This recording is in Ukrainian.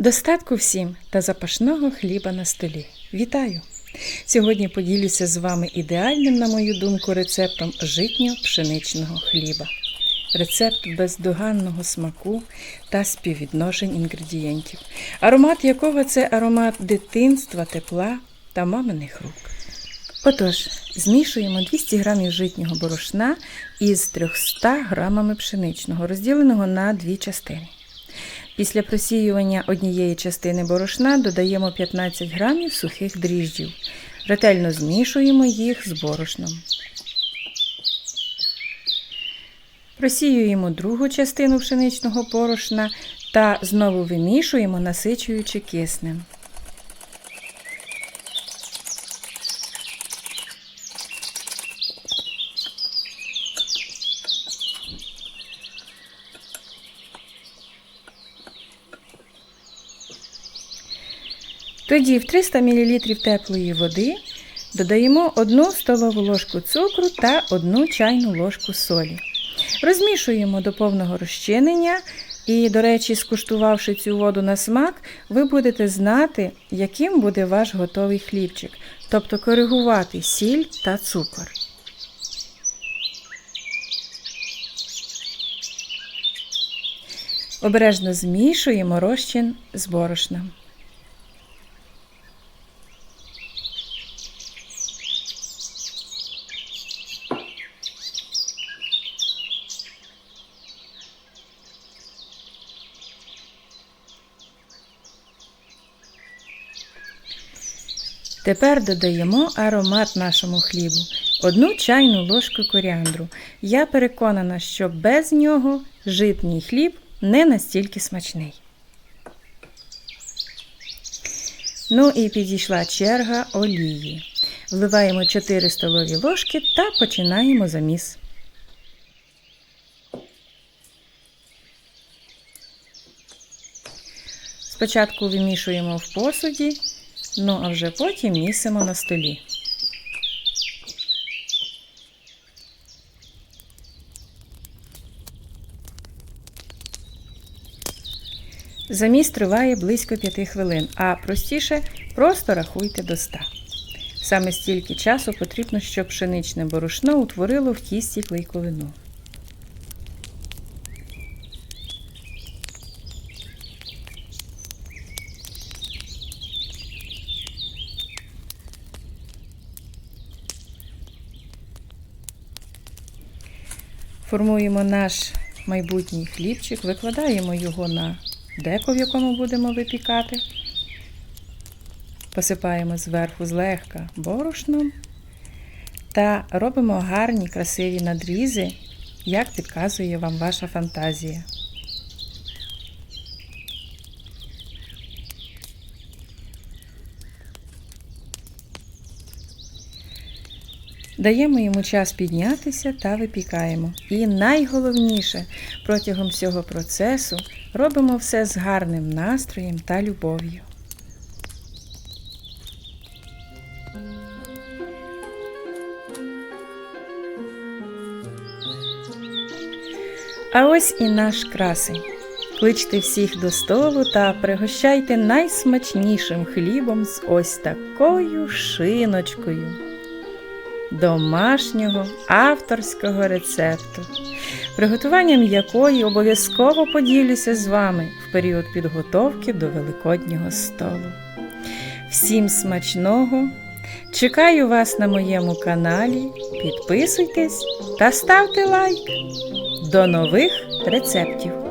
Достатку всім та запашного хліба на столі. Вітаю! Сьогодні поділюся з вами ідеальним, на мою думку, рецептом житньо-пшеничного хліба. Рецепт бездоганного смаку та співвідношень інгредієнтів, аромат якого це аромат дитинства, тепла та маминих рук. Отож, змішуємо 200 г житнього борошна із 300 г пшеничного, розділеного на дві частини. Після просіювання однієї частини борошна додаємо 15 грамів сухих дріжджів. Ретельно змішуємо їх з борошном. Просіюємо другу частину пшеничного борошна та знову вимішуємо, насичуючи киснем. Тоді в 300 мл теплої води додаємо 1 столову ложку цукру та 1 чайну ложку солі. Розмішуємо до повного розчинення. І, до речі, скуштувавши цю воду на смак, ви будете знати, яким буде ваш готовий хлібчик, тобто коригувати сіль та цукор. Обережно змішуємо розчин з борошном. Тепер додаємо аромат нашому хлібу. Одну чайну ложку коріандру. Я переконана, що без нього житній хліб не настільки смачний. Ну і підійшла черга олії. Вливаємо 4 столові ложки та починаємо заміс. Спочатку вимішуємо в посуді, ну а вже потім місимо на столі. Заміс триває близько 5 хвилин, а простіше просто рахуйте до 100. Саме стільки часу потрібно, щоб пшеничне борошно утворило в тісті клейковину. Формуємо наш майбутній хлібчик, викладаємо його на деко, в якому будемо випікати. Посипаємо зверху злегка борошном та робимо гарні красиві надрізи, як підказує вам ваша фантазія. Даємо йому час піднятися та випікаємо. І найголовніше протягом всього процесу робимо все з гарним настроєм та любов'ю. А ось і наш красень. Кличте всіх до столу та пригощайте найсмачнішим хлібом з ось такою шиночкою домашнього авторського рецепту, приготуванням якої обов'язково поділюся з вами в період підготовки до Великоднього столу. Всім смачного! Чекаю вас на моєму каналі. Підписуйтесь та ставте лайк. До нових рецептів!